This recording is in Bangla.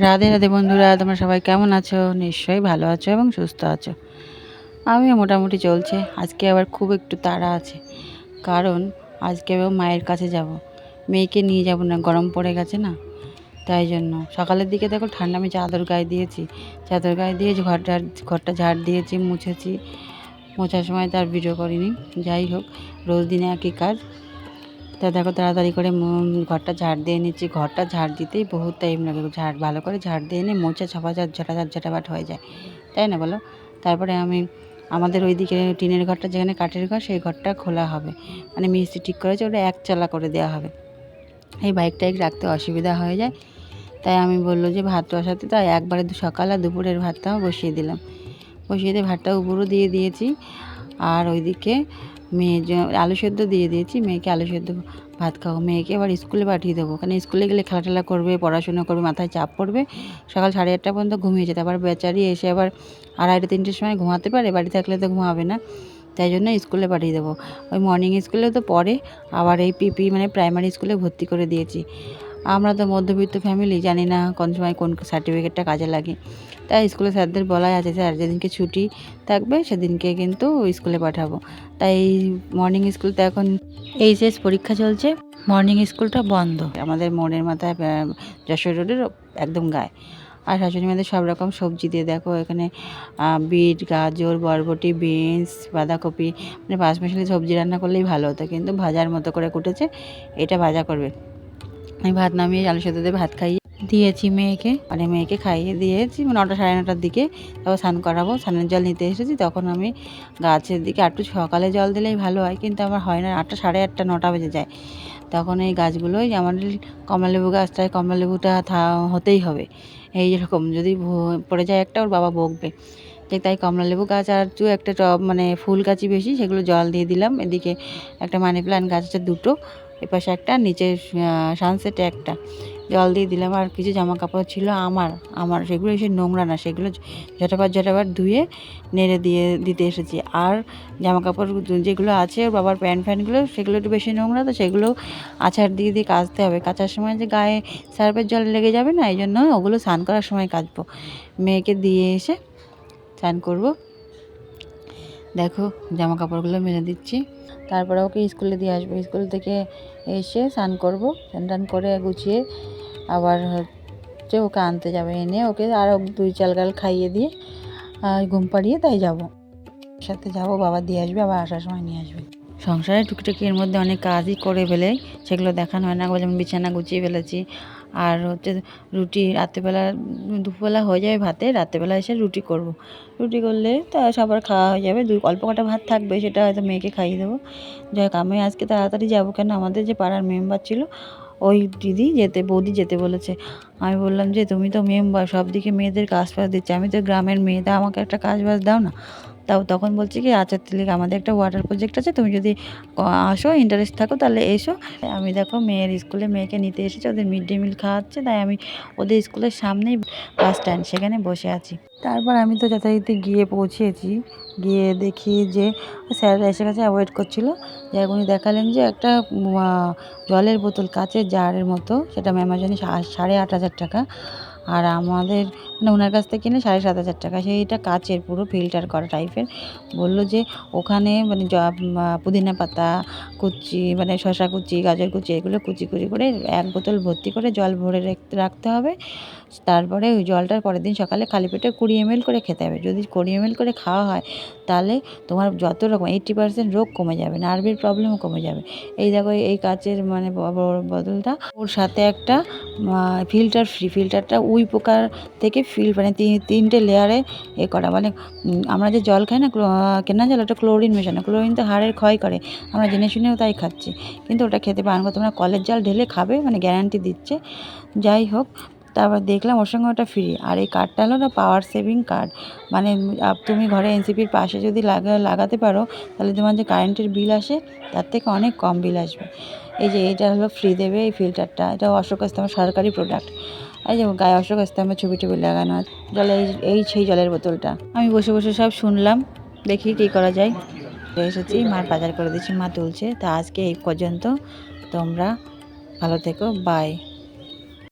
রাধে রাধে বন্ধুরা, তোমরা সবাই কেমন আছো? নিশ্চয়ই ভালো আছো এবং সুস্থ আছো। আমিও মোটামুটি চলছে। আজকে আবার খুব একটু তাড়া আছে। কারণ আজকে আবার মায়ের কাছে যাব। মেয়েকে নিয়ে যাব না, গরম পড়ে গেছে না? তাই জন্য। সকালের দিকে দেখো ঠান্ডা, আমি চাদর গায়ে দিয়েছি। চাদর গায়ে দিয়েছি ঘরটা ঘরটা ঝাড় দিয়েছি, মুছেছি। মোছার সময় তার ভিডিও করিনি। যাই হোক, রোজ দিনে একই কাজ। তা দেখো তাড়াতাড়ি করে ঘরটা ঝাড় দিয়ে নিচ্ছি। ঘরটা ঝাড় দিতেই বহুত টাইম লাগে। ঝাড়, ভালো করে ঝাড় দিয়ে নিয়ে মোচা ছাপা ঝাড় ঝাঁটা ঝাঁটাবাট হয়ে যায়। তাই না বলো? তারপরে আমি আমাদের ওই দিকে টিনের ঘরটা, যেখানে কাঠের ঘর, সেই ঘরটা খোলা হবে। মানে মিস্ত্রি ঠিক করেছে, ওটা এক চালা করে দেওয়া হবে। এই বাইকটা রাখতে অসুবিধা হয়ে যায়। তাই আমি বলল যে ভাত বসাতে, তাই একবারে সকাল আর দুপুরের ভাতটাও বসিয়ে দিলাম। বসিয়ে দিয়ে ভাতটা উপরও দিয়ে দিয়েছি। আর ওইদিকে মেয়ে আলু সেদ্ধ দিয়ে দিয়েছি। মেয়েকে আলু সেদ্ধ ভাত খাব মেয়েকে এবার স্কুলে পাঠিয়ে দেবো। কারণ স্কুলে গেলে খেলা টেলা করবে, পড়াশোনা করবে, মাথায় চাপ পড়বে। সকাল সাড়ে আটটা পর্যন্ত ঘুমিয়ে যেতে আবার বেচারি এসে আবার আড়াইটা, তিনটের সময় ঘুমাতে পারে। বাড়ি থাকলে তো ঘুমাবে না। তাই জন্য স্কুলে পাঠিয়ে দেবো। ওই মর্নিং স্কুলে তো পড়ে। আবার এই পিপি মানে প্রাইমারি স্কুলে ভর্তি করে দিয়েছি। আমরা তো মধ্যবিত্ত ফ্যামিলি জানি না কোন সময় কোন সার্টিফিকেটটা কাজে লাগে। তাই স্কুলে স্যারদের বলাই আছে, স্যার, যেদিনকে ছুটি থাকবে, সেদিনকে কিন্তু স্কুলে পাঠাবো। তাই মর্নিং স্কুল তো এখন এইচএস পরীক্ষা চলছে। মর্নিং স্কুলটা বন্ধ। আমাদের মোড়ের মাথায় যশোর রোডের একদম গায়ে। আর শাশুড়ি মাদের সব রকম সবজি দিয়ে দেখো, এখানে বিট, গাজর, বরবটি, বিনস, বাঁধাকপি মানে পাঁচ মিশালি সবজি রান্না করলেই ভালো হতো। কিন্তু ভাজার মতো করে কুটেছে, এটা ভাজা করবে। আমি ভাত নামিয়ে আলু সেদ্ধ দিয়ে ভাত খাইয়ে দিয়েছি মেয়েকে মানে মেয়েকে খাইয়ে দিয়েছি। মানে নটা সাড়ে নটার দিকে তারপর স্নান করাবো। স্নানের জল নিতে এসেছি। তখন আমি গাছের দিকে একটু সকালে জল দিলেই ভালো হয়। কিন্তু আমার হয় না। আটটা সাড়ে আটটা, নটা বেজে যায়। তখন এই গাছগুলোই আমাদের কমলালেবু গাছটায় কমলালেবুটা হতেই হবে। এই যেরকম যদি পড়ে যায় একটা, ওর বাবা বকবে। তাই কমলালেবু গাছ আর দু একটা টব মানে ফুল গাছই বেশি। সেগুলো জল দিয়ে দিলাম। এদিকে একটা মানি প্ল্যান্ট গাছ আছে দুটো। এপাশে একটা, নিচে সানসেটে একটা। জল দিয়ে দিলাম, আর কিছু জামা কাপড় ছিল আমার। আমার সেগুলো এসে নোংরা না, সেগুলো ঝটাবার ঝটাবার ধুয়ে নেড়ে দিয়ে দিতে এসেছি। আর জামা কাপড় যেগুলো আছে বাবার প্যান্ট ফ্যানগুলো সেগুলো একটু বেশি নোংরা, তো সেগুলো আছাড় দিয়ে দিয়ে কাচতে হবে। কাচার সময় যে গায়ে সার্ফের জল লেগে যাবে না, এই জন্য ওগুলো স্নান করার সময় কাচবো। মেয়েকে দিয়ে এসে স্নান করব। দেখো জামা কাপড়গুলো মেলে দিচ্ছি। তারপরে ওকে স্কুলে দিয়ে আসব। স্কুল থেকে এসে স্নান করব। স্নান টান করে গুছিয়ে আবার হচ্ছে ওকে আনতে যাবে। এনে ওকে আরও দুই চাল গাল খাইয়ে দিয়ে ঘুম পাড়িয়ে তাই যাব। সাথে যাব, বাবা দিয়ে আসবে, আবার আসার সময় নিয়ে আসবে। সংসারে টুকিটাকি এর মধ্যে অনেক কাজই করে ফেলে, সেগুলো দেখানো হয় না। যেমন বিছানা গুছিয়ে ফেলেছি। আর হচ্ছে রুটি রাত্রেবেলা, দুপুরবেলা হয়ে যাবে ভাতে, রাত্রেবেলা এসে রুটি করব। রুটি করলে তা সবার খাওয়া হয়ে যাবে। দুই অল্প কটা ভাত থাকবে, সেটা হয়তো মেয়েকে খাইয়ে দেবো। যাই হোক আমি আজকে তাড়াতাড়ি যাব কেন? আমাদের যে পাড়ার মেম্বার ছিল, ওই দিদি যেতে, বৌদি যেতে বলেছে। আমি বললাম যে, তুমি তো মেম্বার, সব দিকে মেয়েদের কাজ ফাজ দিচ্ছে। আমি তো গ্রামের মেয়ে, তা আমাকে একটা কাজ বাজ দাও না? তাও তখন বলছে কি আচ্ছা তাহলে আমাদের একটা ওয়াটার প্রজেক্ট আছে, তুমি যদি আসো ইন্টারেস্ট থাকো, তাহলে এসো। আমি দেখো মেয়ের স্কুলে মেয়েকে নিতে এসেছি, ওদের মিড ডে মিল খাওয়াচ্ছে, তাই আমি ওদের স্কুলের সামনেই বাস স্ট্যান্ড সেখানে বসে আছি। তারপর আমি তো যথারীতি গিয়ে পৌঁছেছি, গিয়ে দেখি যে স্যাররা এসে গেছে অ্যাভয়েড করছিল। যাই উনি দেখালেন যে একটা জলের বোতল কাচের জারের মতো, সেটা ম্যামাজনে সাড়ে আট হাজার টাকা। আর আমাদের মানে ওনার কাছ থেকে কিনে সাড়ে সাত হাজার টাকা। সেইটা কাচের, পুরো ফিল্টার করা টাইপের। বলল যে ওখানে মানে পুদিনা পাতা, কুচি মানে শশা কুচি, গাজর কুচি, এগুলো কুচি কুচি করে এক বোতল ভর্তি করে জল ভরে রাখতে হবে। তারপরে ওই জলটা পরের দিন সকালে খালি পেটে কুড়ি এমএল করে খেতে হবে। যদি কুড়ি এমএল করে খাওয়া হয়, তাহলে তোমার যত রকম এইট্টি পার্সেন্ট রোগ কমে যাবে নার্ভের প্রবলেমও কমে যাবে। এই দেখো এই কাচের মানে ব- বড় বোতলটা ওর সাথে একটা ফিল্টার ফ্রি ফিল্টারটা উই পোকার থেকে ফিল মানে তিন- তিনটে লেয়ারে এ করা। মানে আমরা যে জল খাই না কেনা জল, ওটা ক্লোরিন মেশানো। ক্লোরিন তো হাড়ের ক্ষয় করে, আমরা জেনে শুনেও তাই খাচ্ছি। কিন্তু ওটা খেতে পারেন তোমরা কলের জল ঢেলে খাবে মানে গ্যারান্টি দিচ্ছে। যাই হোক, তারপর দেখলাম ওর সঙ্গে ওটা ফ্রি আর এই কার্ডটা হলো না পাওয়ার সেভিং কার্ড মানে তুমি ঘরে এনসিপির পাশে যদি লাগা, লাগাতে পারো, তাহলে তোমার যে কারেন্টের বিল আসে, তার থেকে অনেক কম বিল আসবে। এই যে এটা হলো ফ্রি দেবে এই ফিল্টারটা এটা অশোক আস্তম সরকারি প্রোডাক্ট এই যে গায়ে অশোক আস্তমের ছবি টবি লাগানো আছে। জলে এই সেই জলের বোতলটা। আমি বসে বসে সব শুনলাম, দেখি কী করা যায়। এসেছি, মার বাজার করে দিচ্ছি, মা তুলছে। তা আজকে এই পর্যন্ত তোমরা ভালো থেকো বাই